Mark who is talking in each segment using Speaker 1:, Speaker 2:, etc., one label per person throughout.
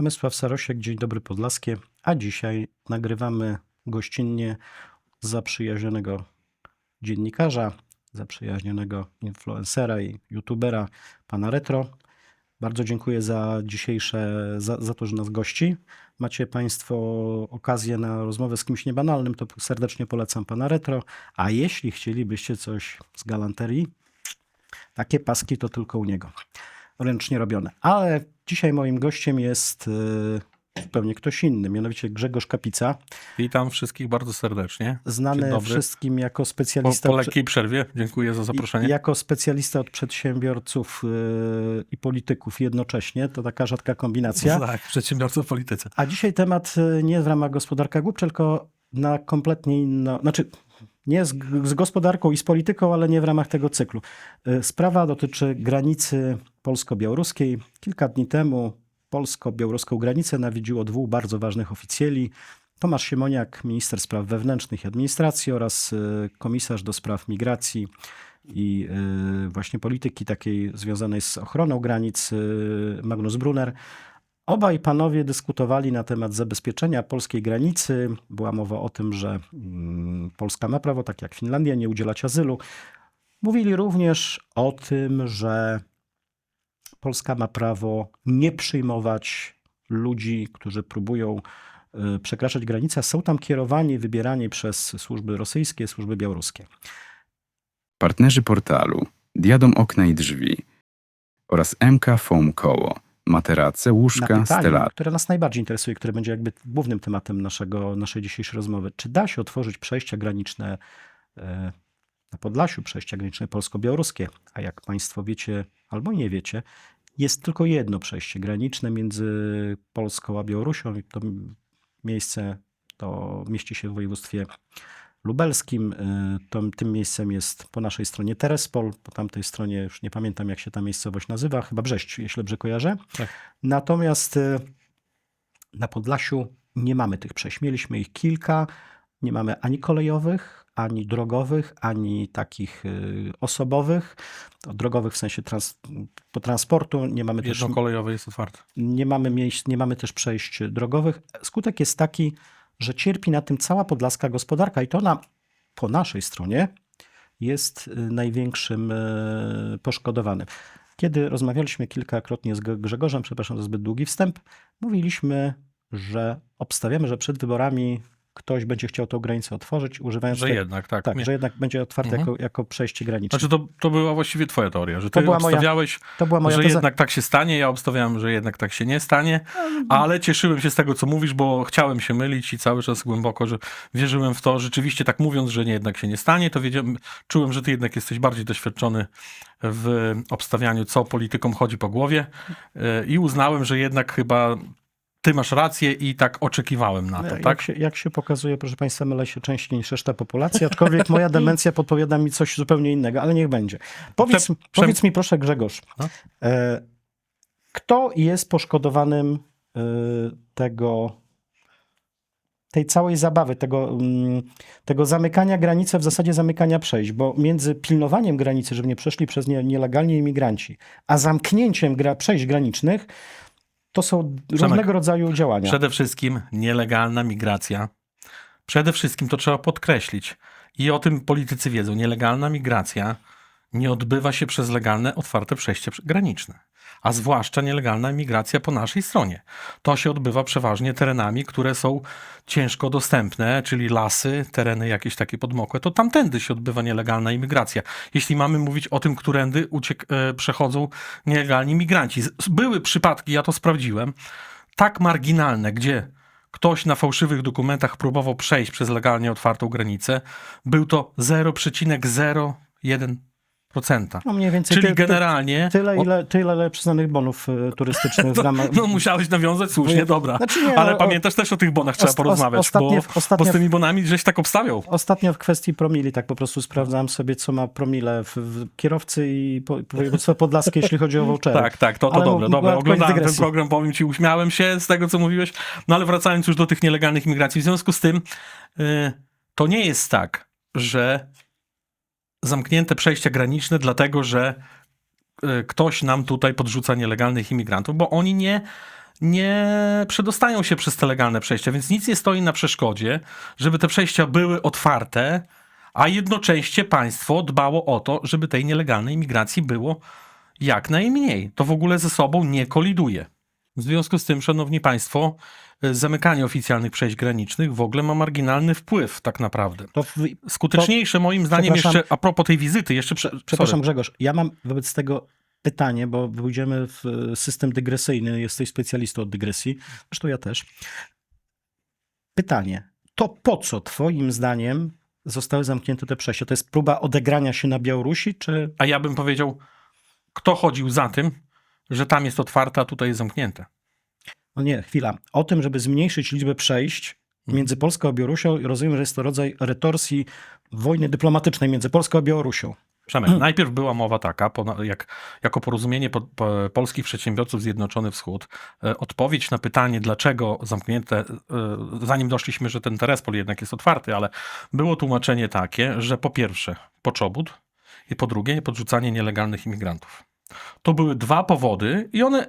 Speaker 1: Przemysław Sarosiek, Dzień Dobry Podlaskie, a dzisiaj nagrywamy gościnnie zaprzyjaźnionego dziennikarza, zaprzyjaźnionego influencera i youtubera, pana Retro. Bardzo dziękuję za dzisiejsze, za, za to, że nas gości. Macie Państwo okazję na rozmowę z kimś niebanalnym, to serdecznie polecam pana Retro. A jeśli chcielibyście coś z galanterii, takie paski to tylko u niego. Ręcznie robione. Ale dzisiaj moim gościem jest y, zupełnie ktoś inny, mianowicie Grzegorz Kapica,
Speaker 2: Witam wszystkich bardzo serdecznie.
Speaker 1: Znany wszystkim jako
Speaker 2: Po,
Speaker 1: specjalista
Speaker 2: po
Speaker 1: od-
Speaker 2: lekkiej przerwie. Dziękuję za zaproszenie.
Speaker 1: Jako specjalista od przedsiębiorców yy, i polityków jednocześnie, to taka rzadka kombinacja.
Speaker 2: Tak, przedsiębiorca w polityce.
Speaker 1: A dzisiaj temat y, nie w ramach gospodarka głupcza, tylko na kompletnie inno, znaczy nie z, z gospodarką i z polityką, ale nie w ramach tego cyklu. Y, Sprawa dotyczy granicy polsko-białoruskiej. Kilka dni temu polsko-białoruską granicę nawiedziło dwóch bardzo ważnych oficjeli. Tomasz Siemoniak, minister spraw wewnętrznych i administracji oraz y, komisarz do spraw migracji i y, właśnie polityki takiej związanej z ochroną granic Magnus Brunner. Obaj panowie dyskutowali na temat zabezpieczenia polskiej granicy. Była mowa o tym, że mm, Polska ma prawo, tak jak Finlandia, nie udzielać azylu. Mówili również o tym, że Polska ma prawo nie przyjmować ludzi, którzy próbują y, przekraczać granicę. Są tam kierowani, wybierani przez służby rosyjskie, służby białoruskie.
Speaker 3: Partnerzy portalu Diadom Okna i Drzwi oraz MK Foam Koło, materace,
Speaker 1: Na
Speaker 3: łóżka,
Speaker 1: pytanie,
Speaker 3: stelaże.
Speaker 1: które nas najbardziej interesuje, które będzie jakby głównym tematem naszego, naszej dzisiejszej rozmowy. Czy da się otworzyć przejścia graniczne e, na Podlasiu, przejścia graniczne polsko-białoruskie? A jak Państwo wiecie albo nie wiecie, jest tylko jedno przejście graniczne między Polską a Białorusią. I to miejsce to mieści się w województwie lubelskim. E, Tym, tym miejscem jest po naszej stronie Terespol, po tamtej stronie już nie pamiętam jak się ta miejscowość nazywa, chyba Brześć, jeśli dobrze kojarzę.
Speaker 2: Tak.
Speaker 1: Natomiast e, na Podlasiu nie mamy tych przejść. Mieliśmy ich kilka. Nie mamy ani kolejowych, ani drogowych, ani takich y, osobowych. Drogowych w sensie trans, po transportu. Nie mamy też
Speaker 2: Jednokolejowy jest otwarty.
Speaker 1: nie mamy miejsc, nie mamy też przejść drogowych. Skutek jest taki, że cierpi na tym cała podlaska gospodarka i to na, po naszej stronie jest y, największym y, poszkodowanym. Kiedy rozmawialiśmy kilkakrotnie z Grzegorzem, przepraszam za zbyt długi wstęp, mówiliśmy, że obstawiamy, że przed wyborami ktoś będzie chciał tą granicę otworzyć, używając
Speaker 2: Że
Speaker 1: te-
Speaker 2: jednak, tak.
Speaker 1: tak,
Speaker 2: Nie-
Speaker 1: że jednak będzie otwarte
Speaker 2: Mhm.
Speaker 1: jako, jako przejście graniczne.
Speaker 2: Znaczy to, to była właściwie twoja teoria, że
Speaker 1: To
Speaker 2: ty
Speaker 1: była moja
Speaker 2: obstawiałeś,
Speaker 1: to była moja
Speaker 2: że
Speaker 1: teza.
Speaker 2: jednak tak się stanie. Ja obstawiałem, że jednak tak się nie stanie, ale cieszyłem się z tego, co mówisz, bo chciałem się mylić i cały czas głęboko, że wierzyłem w to. Rzeczywiście tak mówiąc, że nie, jednak się nie stanie, to wiedziałem, czułem, że ty jednak jesteś bardziej doświadczony w obstawianiu, co politykom chodzi po głowie yy, i uznałem, że jednak chyba ty masz rację i tak oczekiwałem na to,
Speaker 1: jak,
Speaker 2: tak?
Speaker 1: się, jak się pokazuje, proszę Państwa, mylę się częściej niż reszta populacji, aczkolwiek moja demencja podpowiada mi coś zupełnie innego, ale niech będzie. Powiedz,
Speaker 2: Prze-
Speaker 1: powiedz mi proszę Grzegorz,
Speaker 2: No.
Speaker 1: e, kto jest poszkodowanym e, tego, tej całej zabawy, tego, mm, tego zamykania granicy, w zasadzie zamykania przejść, bo między pilnowaniem granicy, żeby nie przeszli przez nie, nielegalnie imigranci, a zamknięciem gra, przejść granicznych, to są różnego rodzaju działania.
Speaker 2: Przede wszystkim nielegalna migracja. Przede wszystkim to trzeba podkreślić. I o tym politycy wiedzą. Nielegalna migracja nie odbywa się przez legalne, otwarte przejście graniczne. A zwłaszcza nielegalna migracja po naszej stronie. To się odbywa przeważnie terenami, które są ciężko dostępne, czyli lasy, tereny jakieś takie podmokłe. To tamtędy się odbywa nielegalna imigracja. Jeśli mamy mówić o tym, którędy uciek- e, przechodzą nielegalni migranci. Były przypadki, ja to sprawdziłem, tak marginalne, gdzie ktoś na fałszywych dokumentach próbował przejść przez legalnie otwartą granicę, był to 0,01%.
Speaker 1: No mniej więcej
Speaker 2: Czyli
Speaker 1: ty- ty-
Speaker 2: generalnie.
Speaker 1: Tyle,
Speaker 2: o-
Speaker 1: ile, tyle ile przyznanych bonów y, turystycznych w ramach...
Speaker 2: No musiałeś nawiązać słusznie, dobra.
Speaker 1: Znaczy nie,
Speaker 2: Ale
Speaker 1: o-
Speaker 2: pamiętasz też o tych bonach trzeba
Speaker 1: ost-
Speaker 2: porozmawiać,
Speaker 1: ostatnio-
Speaker 2: bo,
Speaker 1: ostatnio-
Speaker 2: bo z tymi bonami żeś tak obstawiał.
Speaker 1: Ostatnio w kwestii promili, tak po prostu sprawdzałem sobie, co ma promile w, w kierowcy i po, województwo podlaskie, jeśli chodzi o vouchery.
Speaker 2: Tak, tak, to, to
Speaker 1: Ale
Speaker 2: dobre, dobre. Oglądałem ten program, powiem ci, uśmiałem się z tego, co mówiłeś. No ale wracając już do tych nielegalnych migracji, w związku z tym y, to nie jest tak, że zamknięte przejścia graniczne, dlatego że y, ktoś nam tutaj podrzuca nielegalnych imigrantów, bo oni nie, nie przedostają się przez te legalne przejścia, więc nic nie stoi na przeszkodzie, żeby te przejścia były otwarte, a jednocześnie państwo dbało o to, żeby tej nielegalnej imigracji było jak najmniej. To w ogóle ze sobą nie koliduje. W związku z tym, szanowni państwo, y, zamykanie oficjalnych przejść granicznych w ogóle ma marginalny wpływ tak naprawdę.
Speaker 1: To w,
Speaker 2: Skuteczniejsze moim zdaniem jeszcze, a propos tej wizyty, jeszcze... Prze,
Speaker 1: Przepraszam
Speaker 2: sorry.
Speaker 1: Grzegorz, ja mam wobec tego pytanie, bo pójdziemy w e, system dygresyjny, jesteś specjalistą od dygresji, zresztą ja też. Pytanie, to po co twoim zdaniem zostały zamknięte te przejścia? To jest próba odegrania się na Białorusi, czy...
Speaker 2: A ja bym powiedział, kto chodził za tym, że tam jest otwarte, a tutaj jest zamknięte.
Speaker 1: No nie, chwila. O tym, żeby zmniejszyć liczbę przejść między Polską a Białorusią, rozumiem, że jest to rodzaj retorsji wojny dyplomatycznej między Polską a Białorusią.
Speaker 2: Przemek, najpierw była mowa taka, jak, jako porozumienie po, po, polskich przedsiębiorców Zjednoczony Wschód, e, odpowiedź na pytanie, dlaczego zamknięte, e, zanim doszliśmy, że ten Terespol jednak jest otwarty, ale było tłumaczenie takie, że po pierwsze poczobut i po drugie podrzucanie nielegalnych imigrantów. To były dwa powody i one,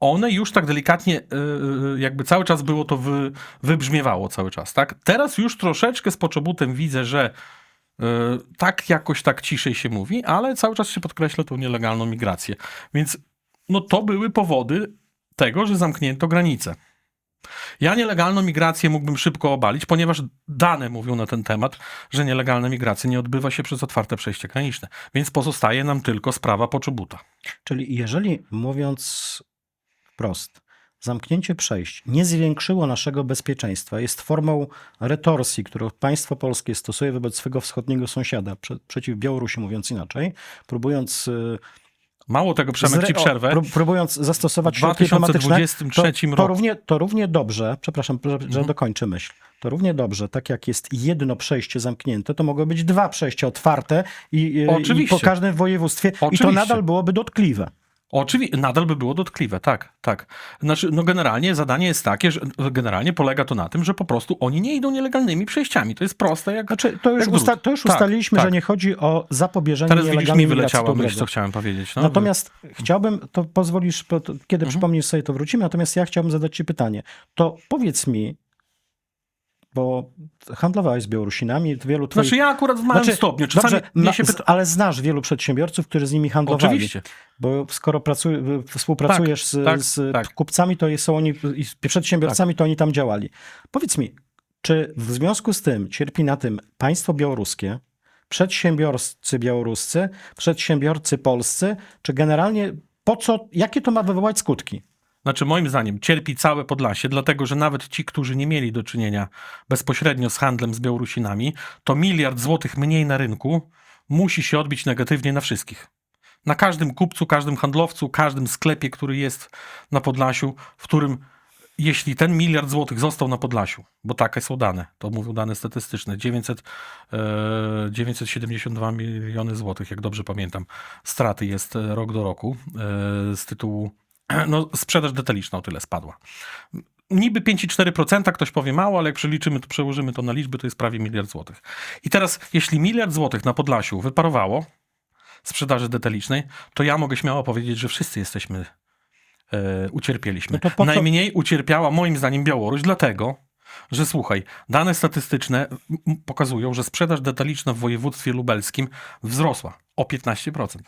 Speaker 2: one już tak delikatnie, e, jakby cały czas było to wy, wybrzmiewało cały czas, tak? Teraz już troszeczkę z poczobutem widzę, że e, tak jakoś tak ciszej się mówi, ale cały czas się podkreśla tą nielegalną migrację. Więc no to były powody tego, że zamknięto granice. Ja nielegalną migrację mógłbym szybko obalić, ponieważ dane mówią na ten temat, że nielegalna migracja nie odbywa się przez otwarte przejście graniczne. Więc pozostaje nam tylko sprawa poczobuta.
Speaker 1: Czyli jeżeli, mówiąc wprost, zamknięcie przejść nie zwiększyło naszego bezpieczeństwa, jest formą retorsji, którą państwo polskie stosuje wobec swego wschodniego sąsiada, prze, przeciw Białorusi, mówiąc inaczej, próbując, y,
Speaker 2: Mało tego, Przemek, ci
Speaker 1: zre-
Speaker 2: przerwę.
Speaker 1: pró- próbując zastosować
Speaker 2: W
Speaker 1: środki dyplomatyczne,
Speaker 2: 2023
Speaker 1: to, to,
Speaker 2: roku.
Speaker 1: równie, to równie dobrze, przepraszam, że,
Speaker 2: Mhm.
Speaker 1: dokończę myśl, to równie dobrze, tak jak jest jedno przejście zamknięte, to mogły być dwa przejścia otwarte i, i,
Speaker 2: Oczywiście.
Speaker 1: po każdym województwie i to
Speaker 2: Oczywiście.
Speaker 1: nadal byłoby dotkliwe.
Speaker 2: Oczywiście, nadal by było dotkliwe, tak, tak. Znaczy, no generalnie zadanie jest takie, że generalnie polega to na tym, że po prostu oni nie idą nielegalnymi przejściami. To jest proste jak...
Speaker 1: Znaczy, to już, usta, to już
Speaker 2: Tak,
Speaker 1: ustaliliśmy,
Speaker 2: tak.
Speaker 1: że nie chodzi o zapobieżenie
Speaker 2: Teraz widzisz, mi wyleciała myśl, co chciałem powiedzieć. No.
Speaker 1: Natomiast chciałbym, to pozwolisz, to, kiedy
Speaker 2: Mhm.
Speaker 1: przypomnisz sobie, to wrócimy. Natomiast ja chciałbym zadać Ci pytanie. To powiedz mi, bo handlowałeś z Białorusinami, wielu twoich...
Speaker 2: Znaczy ja akurat w małym
Speaker 1: Znaczy,
Speaker 2: stopniu. Czasami
Speaker 1: Dobrze,
Speaker 2: mnie się pyta...
Speaker 1: ale znasz wielu przedsiębiorców, którzy z nimi handlowali.
Speaker 2: Oczywiście.
Speaker 1: Bo skoro pracuj, współpracujesz z,
Speaker 2: tak,
Speaker 1: z
Speaker 2: tak.
Speaker 1: kupcami, to są oni, i przedsiębiorcami, to oni tam działali. Powiedz mi, czy w związku z tym cierpi na tym państwo białoruskie, przedsiębiorcy białoruscy, przedsiębiorcy polscy, czy generalnie po co, jakie to ma wywołać skutki?
Speaker 2: Znaczy, moim zdaniem, cierpi całe Podlasie, dlatego że nawet ci, którzy nie mieli do czynienia bezpośrednio z handlem z Białorusinami, to miliard złotych mniej na rynku musi się odbić negatywnie na wszystkich. Na każdym kupcu, każdym handlowcu, każdym sklepie, który jest na Podlasiu, w którym jeśli ten miliard złotych został na Podlasiu, bo takie są dane, to mówią dane statystyczne, 900, e, 972 miliony złotych, jak dobrze pamiętam, straty jest e, rok do roku e, z tytułu, no sprzedaż detaliczna o tyle spadła. Niby 5,4%, ktoś powie mało, ale jak przeliczymy, to przełożymy to na liczby, to jest prawie miliard złotych. I teraz, jeśli miliard złotych na Podlasiu wyparowało sprzedaży detalicznej, to ja mogę śmiało powiedzieć, że wszyscy jesteśmy e, ucierpieliśmy.
Speaker 1: No
Speaker 2: Najmniej ucierpiała moim zdaniem Białoruś, dlatego, że słuchaj, dane statystyczne pokazują, że sprzedaż detaliczna w województwie lubelskim wzrosła o 15%.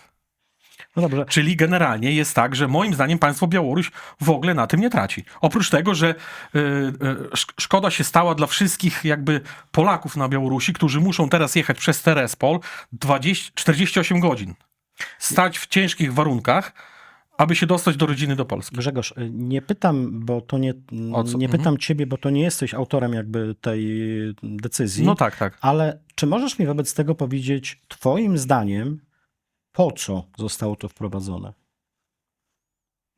Speaker 1: No dobrze,
Speaker 2: Czyli generalnie jest tak, że moim zdaniem państwo Białoruś w ogóle na tym nie traci. Oprócz tego, że y, y, szk- szkoda się stała dla wszystkich jakby Polaków na Białorusi, którzy muszą teraz jechać przez Terespol 20, 48 godzin. Stać w ciężkich warunkach, aby się dostać do rodziny do Polski.
Speaker 1: Grzegorz, y, nie pytam, bo to nie, nie
Speaker 2: Mhm.
Speaker 1: pytam ciebie, bo to nie jesteś autorem jakby tej decyzji.
Speaker 2: No tak, tak.
Speaker 1: Ale czy możesz mi wobec tego powiedzieć, Twoim zdaniem, po co zostało to wprowadzone?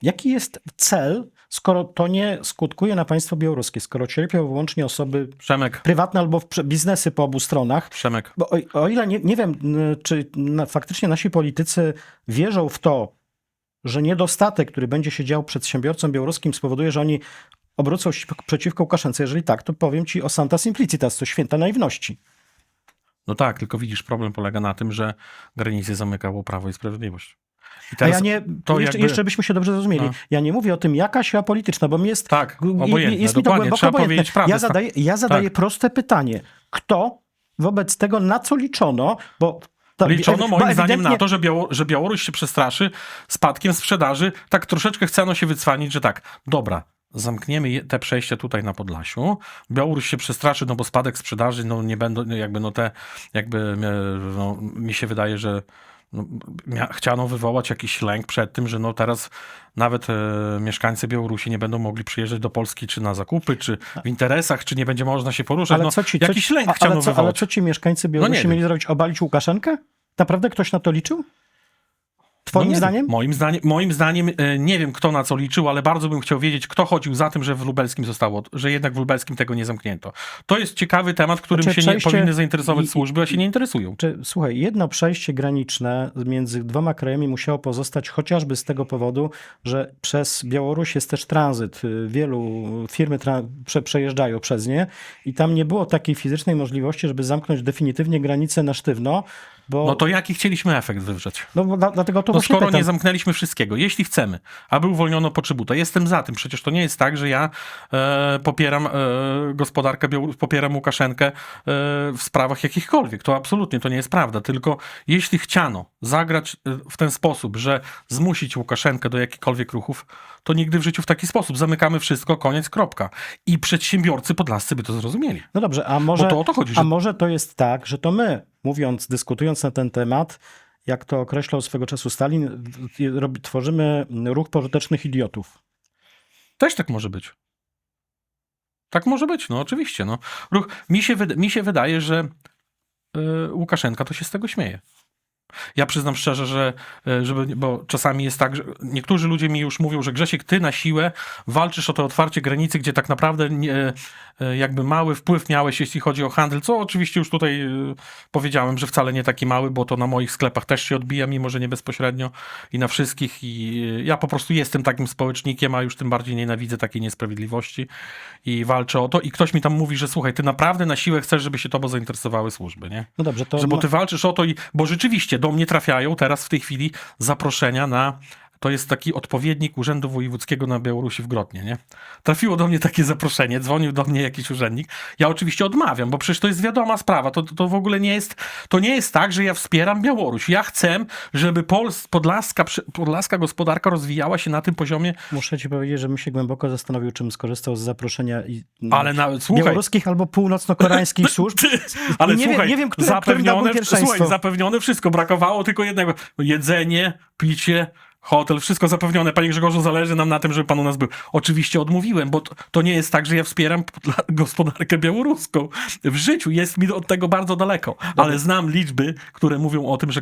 Speaker 1: Jaki jest cel, skoro to nie skutkuje na państwo białoruskie, skoro cierpią wyłącznie osoby
Speaker 2: Przemek,
Speaker 1: prywatne albo biznesy po obu stronach?
Speaker 2: Przemek.
Speaker 1: Bo o, o ile nie, nie wiem, czy na, faktycznie nasi politycy wierzą w to, że niedostatek, który będzie się dział przedsiębiorcom białoruskim, spowoduje, że oni obrócą się przeciwko Łukaszence. Jeżeli tak, to powiem ci o Santa Simplicitas, to święta naiwności.
Speaker 2: No tak, tylko widzisz, problem polega na tym, że granice zamykało Prawo i Sprawiedliwość. I
Speaker 1: ja nie,
Speaker 2: to
Speaker 1: jeszcze,
Speaker 2: jakby-
Speaker 1: jeszcze byśmy się dobrze zrozumieli.
Speaker 2: No.
Speaker 1: Ja nie mówię o tym, jaka siła polityczna, bo mi jest,
Speaker 2: Tak, obojętne,
Speaker 1: jest mi to głęboko
Speaker 2: trzeba
Speaker 1: obojętne.
Speaker 2: powiedzieć prawdę.
Speaker 1: Ja zadaję, ja zadaję
Speaker 2: Tak.
Speaker 1: proste pytanie. Kto wobec tego, na co liczono, bo...
Speaker 2: Liczono moim zdaniem na to, że, Biało, że Białoruś się przestraszy spadkiem sprzedaży. Tak troszeczkę chcano się wycwanić, że tak, dobra, zamkniemy te przejścia tutaj na Podlasiu. Białoruś się przestraszy, no bo spadek sprzedaży, no nie będą, no jakby no te, jakby no, mi się wydaje, że no, chciano wywołać jakiś lęk przed tym, że no teraz nawet e, mieszkańcy Białorusi nie będą mogli przyjeżdżać do Polski czy na zakupy, czy w interesach, czy nie będzie można się poruszać.
Speaker 1: Ale
Speaker 2: no,
Speaker 1: co ci,
Speaker 2: jakiś lęk
Speaker 1: a-
Speaker 2: chciano
Speaker 1: ale co, ale
Speaker 2: wywołać.
Speaker 1: co ci mieszkańcy Białorusi
Speaker 2: nie wiem.
Speaker 1: mieli zrobić? Obalić Łukaszenkę? Naprawdę ktoś na to liczył? Twoim
Speaker 2: No nie
Speaker 1: zdaniem?
Speaker 2: Wiem. Moim zdaniem, moim zdaniem e, nie wiem, kto na co liczył, ale bardzo bym chciał wiedzieć, kto chodził za tym, że w Lubelskim zostało, że jednak w Lubelskim tego nie zamknięto. To jest ciekawy temat, którym
Speaker 1: Znaczy,
Speaker 2: się nie powinny zainteresować
Speaker 1: i-
Speaker 2: służby, a się nie interesują.
Speaker 1: Czy, słuchaj, jedno przejście graniczne między dwoma krajami musiało pozostać chociażby z tego powodu, że przez Białoruś jest też tranzyt. Y, Wielu firmy prze, przejeżdżają przez nie i tam nie było takiej fizycznej możliwości, żeby zamknąć definitywnie granicę na sztywno, bo,
Speaker 2: No to jaki chcieliśmy efekt wywrzeć?
Speaker 1: no, bo dla, dlatego to
Speaker 2: No skoro
Speaker 1: pytam.
Speaker 2: nie zamknęliśmy wszystkiego, jeśli chcemy, aby uwolniono poczybuta, jestem za tym. Przecież to nie jest tak, że ja e, popieram e, gospodarkę, popieram Łukaszenkę e, w sprawach jakichkolwiek. To absolutnie to nie jest prawda. Tylko jeśli chciano zagrać e, w ten sposób, że zmusić Łukaszenkę do jakichkolwiek ruchów, to nigdy w życiu w taki sposób. Zamykamy wszystko, koniec, kropka. I przedsiębiorcy podlascy by to zrozumieli.
Speaker 1: No dobrze, a może,
Speaker 2: Bo to o to chodzi, że
Speaker 1: a może to jest tak, że to my, mówiąc, dyskutując na ten temat, jak to określał swego czasu Stalin, tworzymy ruch pożytecznych idiotów.
Speaker 2: Też tak może być. Tak może być, no oczywiście. No. Ruch, mi, się mi się wydaje, że y, Łukaszenka to się z tego śmieje. Ja przyznam szczerze, że y, żeby, bo czasami jest tak, że niektórzy ludzie mi już mówią, że Grzesiek, ty na siłę walczysz o to otwarcie granicy, gdzie tak naprawdę nie, y, jakby mały wpływ miałeś, jeśli chodzi o handel, co oczywiście już tutaj powiedziałem, że wcale nie taki mały, bo to na moich sklepach też się odbija, mimo że nie bezpośrednio i na wszystkich i ja po prostu jestem takim społecznikiem, a już tym bardziej nienawidzę takiej niesprawiedliwości i walczę o to i ktoś mi tam mówi, że słuchaj, ty naprawdę na siłę chcesz, żeby się tobą zainteresowały służby, nie?
Speaker 1: No dobrze, to
Speaker 2: Że bo ty walczysz o to i, bo rzeczywiście do mnie trafiają teraz w tej chwili zaproszenia na, to jest taki odpowiednik Urzędu Wojewódzkiego na Białorusi w Grotnie, nie? Trafiło do mnie takie zaproszenie, dzwonił do mnie jakiś urzędnik. Ja oczywiście odmawiam, bo przecież to jest wiadoma sprawa, to, to w ogóle nie jest, to nie jest tak, że ja wspieram Białoruś. Ja chcę, żeby Pols, podlaska, podlaska gospodarka rozwijała się na tym poziomie,
Speaker 1: muszę ci powiedzieć, że bym się głęboko zastanowił, czym skorzystał z zaproszenia i,
Speaker 2: ale na, słuchaj,
Speaker 1: białoruskich albo północno-koreańskich służb.
Speaker 2: Ale
Speaker 1: nie wiem-
Speaker 2: słuchaj,
Speaker 1: nie wiem, które- którym
Speaker 2: zapewnione,
Speaker 1: pierwszeństwo.
Speaker 2: słuchaj, zapewnione wszystko, brakowało tylko jednego. Jedzenie, picie, hotel, wszystko zapewnione. Panie Grzegorzu, zależy nam na tym, żeby pan u nas był. Oczywiście odmówiłem, bo to, to nie jest tak, że ja wspieram gospodarkę białoruską. W życiu jest mi od tego bardzo daleko, ale znam liczby, które mówią o tym, że,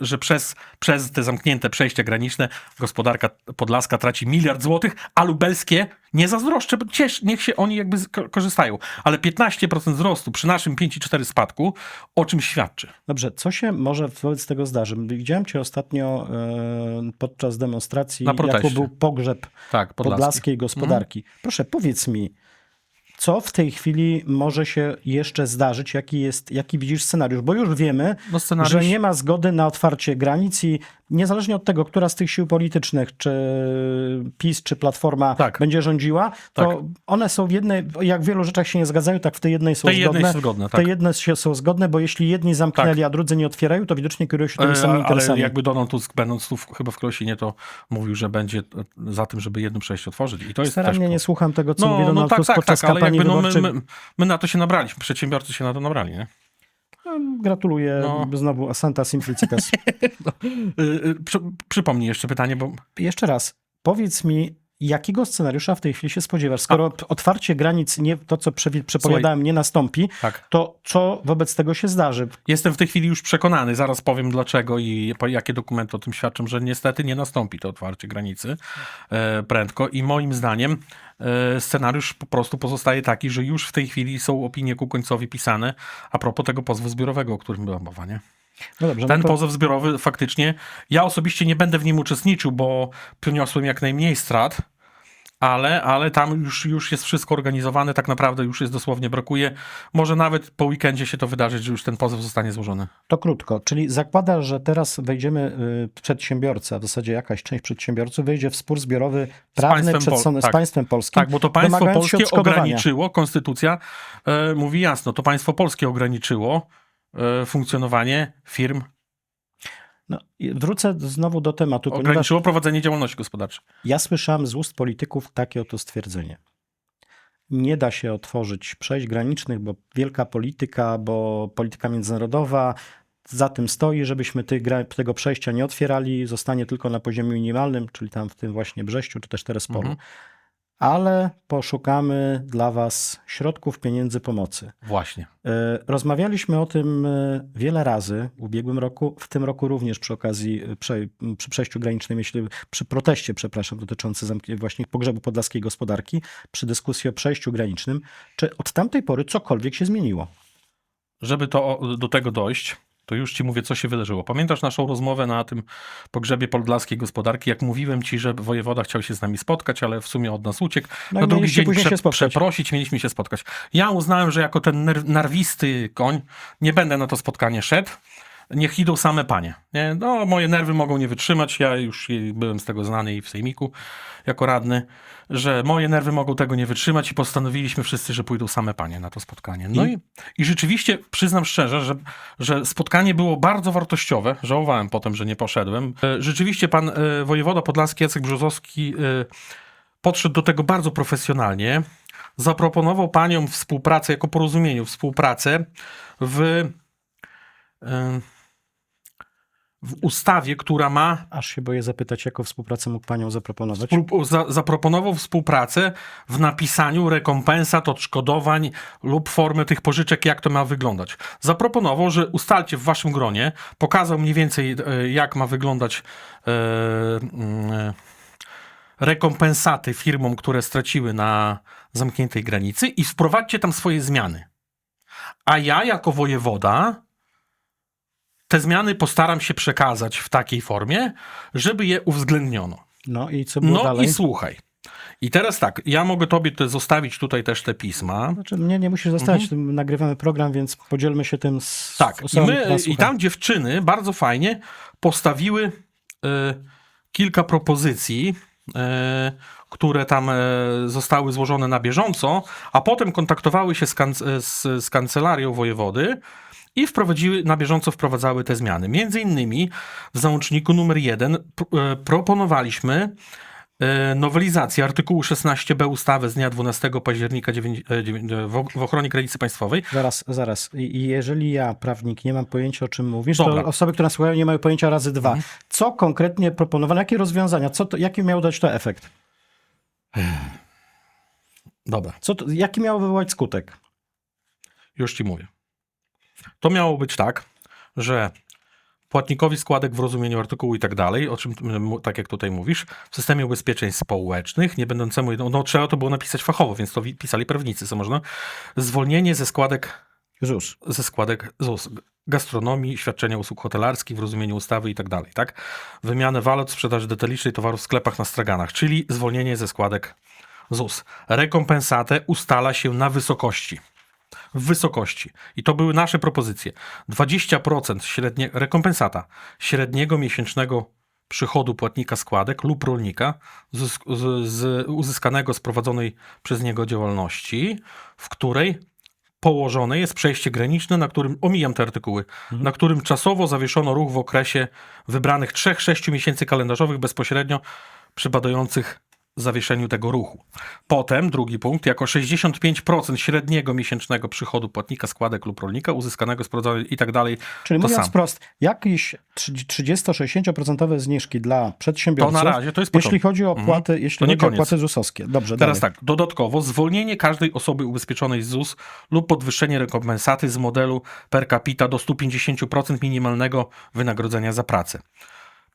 Speaker 2: że przez, przez te zamknięte przejścia graniczne gospodarka podlaska traci miliard złotych, a lubelskie nie zazdroszczę, bo ciesz, niech się oni jakby korzystają. Ale 15% wzrostu przy naszym 5,4 spadku o czym świadczy?
Speaker 1: Dobrze, co się może wobec tego zdarzy? Widziałem cię ostatnio e, podczas demonstracji,
Speaker 2: Na
Speaker 1: jak
Speaker 2: proteście.
Speaker 1: był pogrzeb
Speaker 2: Tak,
Speaker 1: podlaskiej gospodarki. Proszę, powiedz mi, co w tej chwili może się jeszcze zdarzyć? Jaki, jest, jaki widzisz scenariusz? Bo już wiemy,
Speaker 2: No scenariusz...
Speaker 1: że nie ma zgody na otwarcie granic i niezależnie od tego, która z tych sił politycznych, czy PiS, czy Platforma
Speaker 2: Tak.
Speaker 1: będzie rządziła, to
Speaker 2: Tak.
Speaker 1: one są w jednej, jak w wielu rzeczach się nie zgadzają, tak w tej jednej są
Speaker 2: Te jednej
Speaker 1: zgodne.
Speaker 2: są zgodne,
Speaker 1: Te
Speaker 2: tak.
Speaker 1: jedne się są zgodne, bo jeśli jedni zamknęli, a drudzy nie otwierają, to widocznie kierują się tymi
Speaker 2: E,
Speaker 1: samymi
Speaker 2: Ale
Speaker 1: interesami.
Speaker 2: jakby Donald Tusk, będąc tu w, chyba w Krosinie, to mówił, że będzie za tym, żeby jedno przejście otworzyć. I to jest
Speaker 1: Starannie
Speaker 2: też...
Speaker 1: nie słucham tego, co
Speaker 2: no,
Speaker 1: mówi
Speaker 2: no
Speaker 1: Donald
Speaker 2: tak,
Speaker 1: Tusk
Speaker 2: tak,
Speaker 1: podczas
Speaker 2: tak, ale
Speaker 1: kampanii
Speaker 2: jakby no, my, my, my na to się nabraliśmy, przedsiębiorcy się na to nabrali, nie?
Speaker 1: Gratuluję
Speaker 2: No.
Speaker 1: znowu Asanta Simplicitas.
Speaker 2: Y, y, Przy, przypomnij jeszcze pytanie, bo
Speaker 1: Jeszcze raz, powiedz mi, jakiego scenariusza w tej chwili się spodziewasz? Skoro otwarcie granic, nie, to co przepowiadałem, nie nastąpi,
Speaker 2: tak.
Speaker 1: to co wobec tego się zdarzy?
Speaker 2: Jestem w tej chwili już przekonany, zaraz powiem dlaczego i jakie dokumenty o tym świadczą, że niestety nie nastąpi to otwarcie granicy e, prędko i moim zdaniem e, scenariusz po prostu pozostaje taki, że już w tej chwili są opinie ku końcowi pisane a propos tego pozwu zbiorowego, o którym była mowa, nie?
Speaker 1: No dobrze,
Speaker 2: Ten
Speaker 1: no to,
Speaker 2: pozew zbiorowy faktycznie, ja osobiście nie będę w nim uczestniczył, bo poniosłem jak najmniej strat, ale, ale tam już, już jest wszystko organizowane, tak naprawdę już jest dosłownie brakuje. Może nawet po weekendzie się to wydarzyć, że już ten pozew zostanie złożony.
Speaker 1: To krótko, czyli zakłada, że teraz wejdziemy, y, przedsiębiorca, w zasadzie jakaś część przedsiębiorców wejdzie w spór zbiorowy prawny
Speaker 2: państwem
Speaker 1: przed
Speaker 2: Pol- tak.
Speaker 1: z państwem polskim.
Speaker 2: Tak, bo to państwo polskie ograniczyło, konstytucja e, mówi jasno, to państwo polskie ograniczyło funkcjonowanie firm,
Speaker 1: No, wrócę znowu do tematu,
Speaker 2: ograniczyło prowadzenie działalności gospodarczej.
Speaker 1: ja słyszałem z ust polityków takie oto stwierdzenie. Nie da się otworzyć przejść granicznych, bo wielka polityka, bo polityka międzynarodowa za tym stoi, żebyśmy tego przejścia nie otwierali, zostanie tylko na poziomie minimalnym, czyli tam w tym właśnie Brześciu, czy też Terespolu.
Speaker 2: Mhm.
Speaker 1: Ale poszukamy dla Was środków pieniędzy pomocy.
Speaker 2: Właśnie.
Speaker 1: E, Rozmawialiśmy o tym e, wiele razy w ubiegłym roku, w tym roku również przy okazji, e, prze, przy przejściu granicznym, jeśli, przy proteście, przepraszam, dotyczącym zamk- właśnie pogrzebu podlaskiej gospodarki, przy dyskusji o przejściu granicznym. Czy od tamtej pory cokolwiek się zmieniło?
Speaker 2: Żeby to, do tego dojść, to już ci mówię, co się wydarzyło. Pamiętasz naszą rozmowę na tym pogrzebie podlaskiej gospodarki, jak mówiłem ci, że wojewoda chciał się z nami spotkać, ale w sumie od nas uciekł.
Speaker 1: No
Speaker 2: na drugi dzień prze, przeprosić, mieliśmy się spotkać. Ja uznałem, że jako ten narwisty koń nie będę na to spotkanie szedł. Niech idą same panie. Nie? No, moje nerwy mogą nie wytrzymać. Ja już byłem z tego znany i w sejmiku jako radny, że moje nerwy mogą tego nie wytrzymać i postanowiliśmy wszyscy, że pójdą same panie na to spotkanie. No i,
Speaker 1: I-
Speaker 2: i rzeczywiście przyznam szczerze, że, że spotkanie było bardzo wartościowe. Żałowałem potem, że nie poszedłem. E, Rzeczywiście pan e, wojewoda podlaski Jacek Brzozowski e, podszedł do tego bardzo profesjonalnie. Zaproponował paniom współpracę, jako porozumieniu współpracę w, w ustawie, która ma
Speaker 1: Aż się boję zapytać, jaką współpracę mógł Panią zaproponować.
Speaker 2: Współ- za, zaproponował współpracę w napisaniu rekompensat, odszkodowań lub formy tych pożyczek, jak to ma wyglądać. Zaproponował, że ustalcie w waszym gronie, pokazał mniej więcej, e, jak ma wyglądać mm, e, rekompensaty firmom, które straciły na zamkniętej granicy i wprowadźcie tam swoje zmiany. A ja jako wojewoda te zmiany postaram się przekazać w takiej formie, żeby je uwzględniono.
Speaker 1: No i co było
Speaker 2: No
Speaker 1: dalej?
Speaker 2: i słuchaj. I teraz tak, ja mogę tobie te, zostawić tutaj też te pisma.
Speaker 1: Znaczy, mnie nie musisz zostawiać, tym nagrywamy program, więc podzielmy się tym z
Speaker 2: Tak, i, my, i tam dziewczyny bardzo fajnie postawiły y, kilka propozycji, y, które tam y, zostały złożone na bieżąco, a potem kontaktowały się z, kanc- z, z kancelarią wojewody i wprowadziły, na bieżąco wprowadzały te zmiany. Między innymi w załączniku numer jeden pr- y, proponowaliśmy y, nowelizację artykułu 16b ustawy z dnia 12 października dziewięć- e, dziewię- w ochronie granicy państwowej,
Speaker 1: Zaraz, zaraz. Jeżeli ja, prawnik, nie mam pojęcia, o czym mówisz,
Speaker 2: Dobra. Mhm.
Speaker 1: to osoby, które nas słuchają, nie mają pojęcia razy dwa. Co konkretnie proponowano? Jakie rozwiązania? Co to, jaki miał dać to efekt?
Speaker 2: Dobra,
Speaker 1: Co to, jaki miał wywołać skutek?
Speaker 2: już ci mówię. To miało być tak, że płatnikowi składek w rozumieniu artykułu i tak dalej, o czym tak jak tutaj mówisz, w systemie ubezpieczeń społecznych, nie będącemu, jedną- no trzeba to było napisać fachowo, więc to pisali prawnicy, co można, zwolnienie ze składek,
Speaker 1: ZUS.
Speaker 2: ze składek ZUS, gastronomii, świadczenia usług hotelarskich w rozumieniu ustawy i tak dalej, tak? Wymianę walut, sprzedaż detalicznej towarów w sklepach na straganach, czyli zwolnienie ze składek ZUS. Rekompensatę ustala się na wysokości w wysokości. I to były nasze propozycje. 20% średnie, rekompensata średniego miesięcznego przychodu płatnika składek lub rolnika z, z, z uzyskanego z prowadzonej przez niego działalności, w której położone jest przejście graniczne, na którym, omijam te artykuły, na którym czasowo zawieszono ruch w okresie wybranych 3-6 miesięcy kalendarzowych bezpośrednio przypadających zawieszeniu tego ruchu. Potem, drugi punkt, jako 65% średniego miesięcznego przychodu płatnika składek lub rolnika uzyskanego z prowadzonej i tak dalej,
Speaker 1: Czyli
Speaker 2: to
Speaker 1: mówiąc
Speaker 2: samo.
Speaker 1: wprost, jakieś 30-60% zniżki dla
Speaker 2: To
Speaker 1: przedsiębiorców,
Speaker 2: na razie to jest
Speaker 1: jeśli
Speaker 2: początek.
Speaker 1: chodzi o
Speaker 2: Mhm.
Speaker 1: opłaty, jeśli
Speaker 2: To nie
Speaker 1: chodzi o opłaty ZUS-owskie. Dobrze,
Speaker 2: Teraz
Speaker 1: dalej.
Speaker 2: tak, dodatkowo zwolnienie każdej osoby ubezpieczonej z ZUS lub podwyższenie rekompensaty z modelu per capita do 150% minimalnego wynagrodzenia za pracę.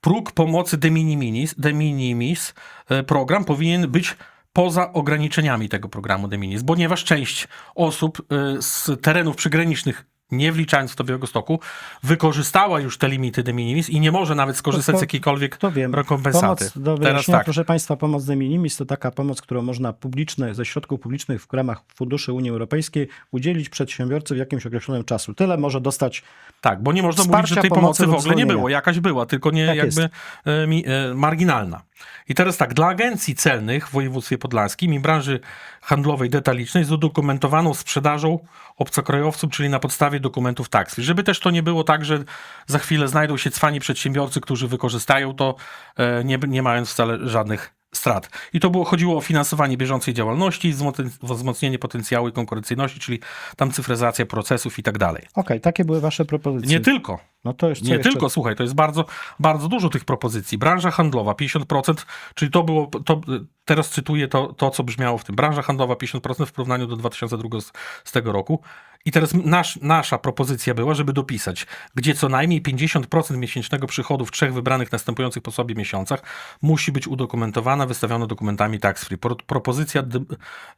Speaker 2: Próg pomocy de minimis, de minimis e, program powinien być poza ograniczeniami tego programu de minimis, ponieważ część osób e, z terenów przygranicznych nie wliczając w to Białegostoku, wykorzystała już te limity de minimis i nie może nawet skorzystać z jakiejkolwiek
Speaker 1: To wiem.
Speaker 2: rekompensaty.
Speaker 1: Pomoc, do
Speaker 2: Teraz tak.
Speaker 1: proszę Państwa, pomoc de minimis to taka pomoc, którą można publiczne, ze środków publicznych w ramach funduszy Unii Europejskiej udzielić przedsiębiorcy w jakimś określonym czasu. Tyle może dostać
Speaker 2: Tak, bo nie można
Speaker 1: Wsparcia,
Speaker 2: mówić, że tej
Speaker 1: pomocy
Speaker 2: pomocy w ogóle nie było. Jakaś była, tylko nie
Speaker 1: Tak
Speaker 2: jakby
Speaker 1: jest.
Speaker 2: e, mi, e, marginalna. I teraz tak, dla agencji celnych w województwie podlaskim i branży handlowej detalicznej z udokumentowaną sprzedażą obcokrajowcom, czyli na podstawie dokumentów tax. Żeby też to nie było tak, że za chwilę znajdą się cwani przedsiębiorcy, którzy wykorzystają to, e, nie, nie mając wcale żadnych strat. I to było, chodziło o finansowanie bieżącej działalności, wzmoc- wzmocnienie potencjału i konkurencyjności, czyli tam cyfryzacja procesów i tak dalej.
Speaker 1: Okej, takie były Wasze propozycje.
Speaker 2: Nie tylko.
Speaker 1: No to jeszcze
Speaker 2: Nie
Speaker 1: jeszcze...
Speaker 2: tylko, słuchaj, to jest bardzo, bardzo dużo tych propozycji. Branża handlowa 50%, czyli to było, to, teraz cytuję to, to, co brzmiało w tym. Branża handlowa 50% w porównaniu do 2002 z, z tego roku. I teraz nasz, nasza propozycja była, żeby dopisać, gdzie co najmniej 50% miesięcznego przychodu w trzech wybranych następujących po sobie miesiącach musi być udokumentowana, wystawiona dokumentami tax free. Pro, propozycja d,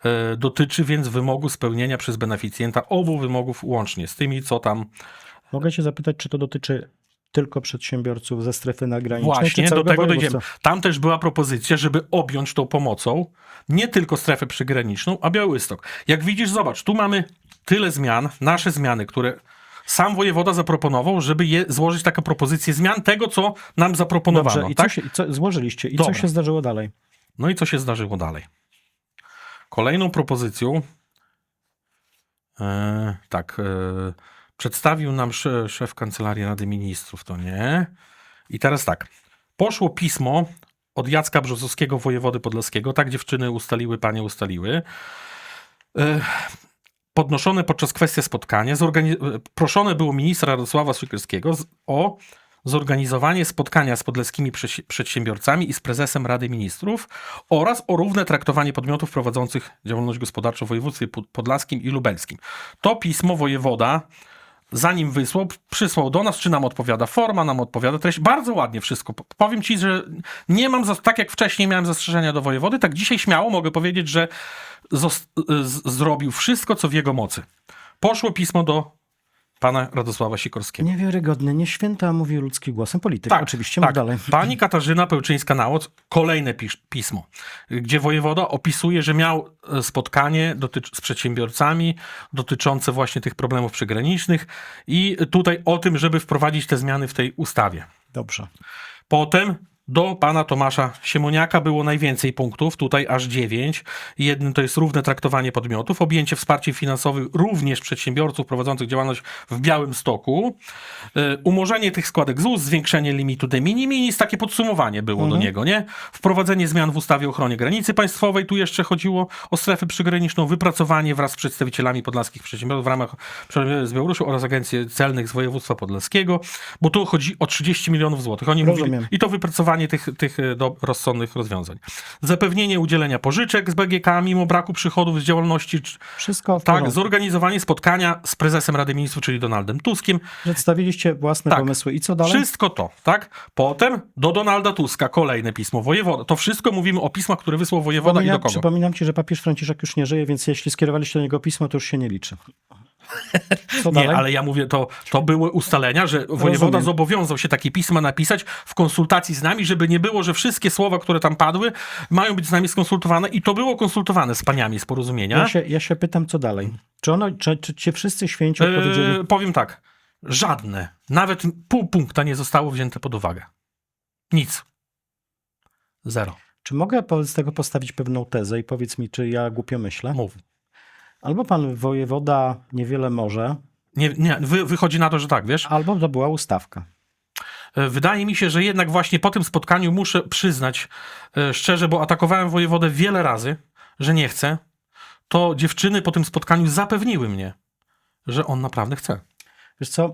Speaker 2: e, dotyczy więc wymogu spełnienia przez beneficjenta obu wymogów łącznie z tymi, co tam
Speaker 1: Mogę się zapytać, czy to dotyczy tylko przedsiębiorców ze strefy nagranicznej,
Speaker 2: Właśnie, do tego dojdziemy. Tam też była propozycja, żeby objąć tą pomocą nie tylko strefę przygraniczną, a Białystok. Jak widzisz, zobacz, tu mamy tyle zmian, nasze zmiany, które sam wojewoda zaproponował, żeby je złożyć taką propozycję zmian tego, co nam zaproponowano.
Speaker 1: Dobrze, i
Speaker 2: tak?
Speaker 1: co, się, i co złożyliście? I
Speaker 2: Dobra.
Speaker 1: co się zdarzyło dalej?
Speaker 2: No i co się zdarzyło dalej? Kolejną propozycją, e, tak, e, przedstawił nam sze- szef Kancelarii Rady Ministrów, to nie. I teraz tak, poszło pismo od Jacka Brzozowskiego, wojewody podlaskiego, tak dziewczyny ustaliły, panie ustaliły, podnoszone podczas kwestii spotkania, zorgani- e, proszone było ministra Radosława Sikorskiego o zorganizowanie spotkania z podleskimi przedsiębiorcami i z prezesem Rady Ministrów oraz o równe traktowanie podmiotów prowadzących działalność gospodarczą w województwie pod- podlaskim i lubelskim. To pismo wojewoda zanim wysłał, przysłał do nas, czy nam odpowiada forma, nam odpowiada treść. Bardzo ładnie wszystko. Powiem ci, że nie mam, tak jak wcześniej miałem zastrzeżenia do wojewody, tak dzisiaj śmiało mogę powiedzieć, że zrobił wszystko, co w jego mocy. Poszło pismo do pana Radosława Sikorskiego.
Speaker 1: Niewiarygodne, nie święta, a mówi ludzkim głosem polityk. Oczywiście, mów dalej.
Speaker 2: Pani Katarzyna Pełczyńska-Nałoc, kolejne pisz, pismo, gdzie wojewoda opisuje, że miał e, spotkanie z przedsiębiorcami dotyczące właśnie tych problemów przygranicznych i tutaj o tym, żeby wprowadzić te zmiany w tej ustawie.
Speaker 1: Dobrze.
Speaker 2: Potem do pana Tomasza Siemoniaka było najwięcej punktów, tutaj aż dziewięć. Jednym to jest równe traktowanie podmiotów, objęcie wsparciem finansowym również przedsiębiorców prowadzących działalność w Białym Stoku, y, umorzenie tych składek ZUS, zwiększenie limitu de minimis, takie podsumowanie było do niego, nie? Wprowadzenie zmian w ustawie o ochronie granicy państwowej, tu jeszcze chodziło o strefę przygraniczną, wypracowanie wraz z przedstawicielami podlaskich przedsiębiorstw w ramach z Białorusi oraz Agencji Celnych z województwa podlaskiego, bo tu chodzi o 30 milionów złotych. Oni mówili,
Speaker 1: Rozumiem.
Speaker 2: i to wypracowanie tych, tych e, do, rozsądnych rozwiązań. Zapewnienie udzielenia pożyczek z BGK mimo braku przychodów z działalności.
Speaker 1: Wszystko
Speaker 2: Tak,
Speaker 1: porządku.
Speaker 2: zorganizowanie spotkania z prezesem Rady Ministrów, czyli Donaldem Tuskiem.
Speaker 1: Przedstawiliście własne
Speaker 2: Tak.
Speaker 1: pomysły. I co dalej?
Speaker 2: Wszystko to, tak? Potem do Donalda Tuska kolejne pismo wojewoda. To wszystko mówimy o pismach, które wysłał wojewoda i do kogo?
Speaker 1: przypominam ci, że papież Franciszek już nie żyje, więc jeśli skierowaliście do niego pismo, to już się nie liczy. Co dalej?
Speaker 2: Nie, ale ja mówię, to, to były ustalenia, że wojewoda
Speaker 1: Rozumiem.
Speaker 2: zobowiązał się takie pisma napisać w konsultacji z nami, żeby nie było, że wszystkie słowa, które tam padły, mają być z nami skonsultowane i to było konsultowane z paniami z porozumienia.
Speaker 1: Ja się, ja się pytam, co dalej. Czy, ono, czy, czy ci wszyscy święci odpowiedzieli?
Speaker 2: Yy, powiem tak, żadne, nawet pół punkta nie zostało wzięte pod uwagę. Nic. Zero.
Speaker 1: Czy mogę z tego postawić pewną tezę i powiedz mi, czy ja głupio myślę?
Speaker 2: Mów.
Speaker 1: Albo pan wojewoda niewiele może,
Speaker 2: Nie, nie, wy, wychodzi na to, że tak, wiesz.
Speaker 1: albo to była ustawka.
Speaker 2: E, Wydaje mi się, że jednak właśnie po tym spotkaniu muszę przyznać e, szczerze, bo atakowałem wojewodę wiele razy, że nie chcę. To dziewczyny po tym spotkaniu zapewniły mnie, że on naprawdę chce.
Speaker 1: Wiesz co,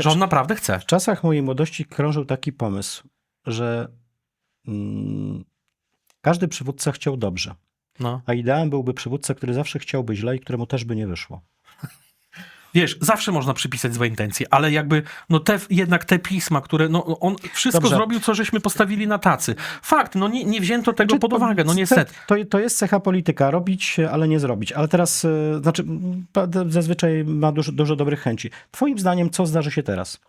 Speaker 2: Że on naprawdę chce.
Speaker 1: w czasach mojej młodości krążył taki pomysł, że mm, każdy przywódca chciał dobrze,
Speaker 2: No.
Speaker 1: a ideałem byłby przywódca, który zawsze chciałby źle i któremu też by nie wyszło.
Speaker 2: wiesz, zawsze można przypisać złe intencje, ale jakby, no te, jednak te pisma, które, no on wszystko
Speaker 1: Dobrze.
Speaker 2: zrobił, co żeśmy postawili na tacy. Fakt, no nie, nie wzięto tego
Speaker 1: Czy
Speaker 2: pod uwagę, no niestety.
Speaker 1: To, to jest cecha polityka, robić, ale nie zrobić. Ale teraz, e, znaczy, zazwyczaj ma dużo, dużo dobrych chęci. Twoim zdaniem, co zdarzy się teraz?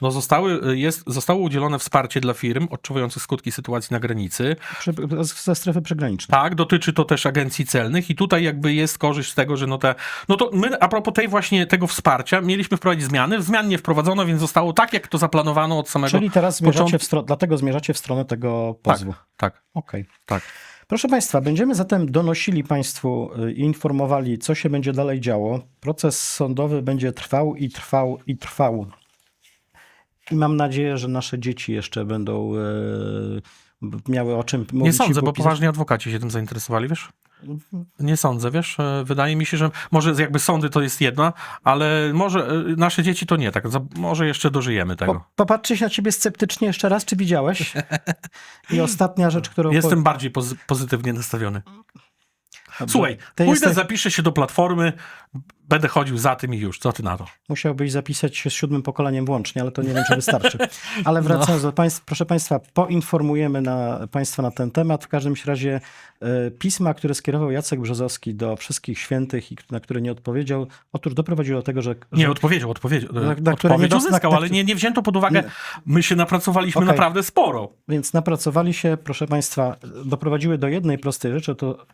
Speaker 2: No zostały, jest, zostało udzielone wsparcie dla firm odczuwających skutki sytuacji na granicy.
Speaker 1: Przy, ze strefy przygranicznej.
Speaker 2: Tak, dotyczy to też agencji celnych i tutaj jakby jest korzyść z tego, że no te, no to my a propos tej właśnie tego wsparcia mieliśmy wprowadzić zmiany, zmian nie wprowadzono, więc zostało tak, jak to zaplanowano od samego
Speaker 1: Czyli teraz zmierzacie
Speaker 2: początku.
Speaker 1: w stronę, dlatego zmierzacie w stronę tego pozwu.
Speaker 2: Tak,
Speaker 1: Okej.
Speaker 2: tak.
Speaker 1: Proszę Państwa, będziemy zatem donosili Państwu y, i informowali, co się będzie dalej działo. Proces sądowy będzie trwał i trwał i trwał. I mam nadzieję, że nasze dzieci jeszcze będą e, miały o czym mówić.
Speaker 2: Nie sądzę, bo
Speaker 1: popisać.
Speaker 2: poważni adwokaci się tym zainteresowali, wiesz? Nie sądzę, wiesz? E, Wydaje mi się, że może jakby sądy to jest jedna, ale może e, nasze dzieci to nie, tak. Może jeszcze dożyjemy tego.
Speaker 1: Po, popatrzcie się na ciebie sceptycznie jeszcze raz, czy widziałeś? I ostatnia rzecz, którą...
Speaker 2: Jestem bardziej pozy- pozytywnie nastawiony. Słuchaj, pójdę,
Speaker 1: jesteś...
Speaker 2: zapiszę się do platformy, będę chodził za tym i już. Co ty na to?
Speaker 1: Musiałbyś zapisać się z siódmym pokoleniem włącznie, ale to nie wiem, czy wystarczy. Ale wracając do Państwa, proszę Państwa, poinformujemy na, Państwa na ten temat. W każdym razie e, pisma, które skierował Jacek Brzozowski do wszystkich świętych i na które nie odpowiedział, otóż doprowadziło do tego, że...
Speaker 2: Nie,
Speaker 1: że
Speaker 2: odpowiedział, odpowiedział.
Speaker 1: Na- na które
Speaker 2: odpowiedź
Speaker 1: nie
Speaker 2: uzyskał, ale nie, nie wzięto pod uwagę.
Speaker 1: Nie.
Speaker 2: My się napracowaliśmy
Speaker 1: Okej.
Speaker 2: naprawdę sporo.
Speaker 1: Więc napracowali się, proszę Państwa, doprowadziły do jednej prostej rzeczy, to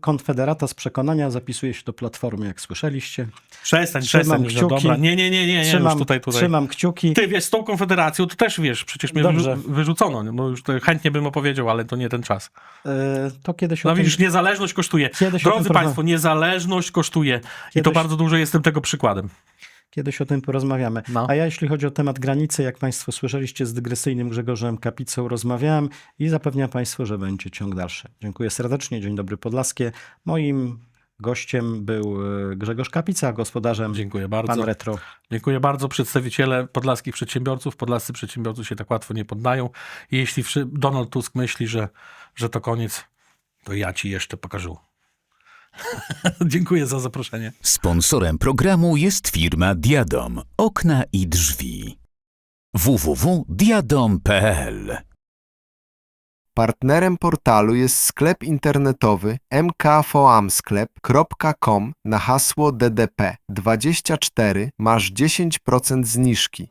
Speaker 1: Konfederata z przekonania zapisuje się do Platformy, jak słyszeliście.
Speaker 2: Przestań,
Speaker 1: Trzymam
Speaker 2: przestań. no
Speaker 1: kciuki.
Speaker 2: Dobra. Nie, nie, nie, nie, nie
Speaker 1: trzymam,
Speaker 2: tutaj, tutaj.
Speaker 1: trzymam kciuki.
Speaker 2: Ty wiesz, z tą konfederacją to też wiesz, przecież mnie
Speaker 1: Dobrze.
Speaker 2: wyrzu- wyrzucono, bo już chętnie bym opowiedział, ale to nie ten czas.
Speaker 1: E, To kiedyś
Speaker 2: No
Speaker 1: tym-
Speaker 2: widzisz, niezależność kosztuje.
Speaker 1: Kiedyś
Speaker 2: Drodzy Państwo, niezależność kosztuje. I to
Speaker 1: Kiedyś-
Speaker 2: bardzo dużo jestem tego przykładem.
Speaker 1: Kiedyś o tym porozmawiamy.
Speaker 2: No.
Speaker 1: A ja, jeśli chodzi o temat granicy, jak Państwo słyszeliście, z dygresyjnym Grzegorzem Kapicą rozmawiałem i zapewniam Państwu, że będzie ciąg dalszy. Dziękuję serdecznie. Dzień dobry Podlaskie. Moim gościem był e, Grzegorz Kapica, gospodarzem
Speaker 2: Dziękuję
Speaker 1: Pan
Speaker 2: bardzo.
Speaker 1: Retro.
Speaker 2: Dziękuję bardzo. Przedstawiciele podlaskich przedsiębiorców. Podlascy przedsiębiorcy się tak łatwo nie poddają. I jeśli Donald Tusk myśli, że, że to koniec, to ja ci jeszcze pokażę. Dziękuję za zaproszenie.
Speaker 4: Sponsorem programu jest firma Diadom. Okna i drzwi. www.diadom.pl
Speaker 5: Partnerem portalu jest sklep internetowy mkfoamsklep.com na hasło DDP24 masz 10% zniżki.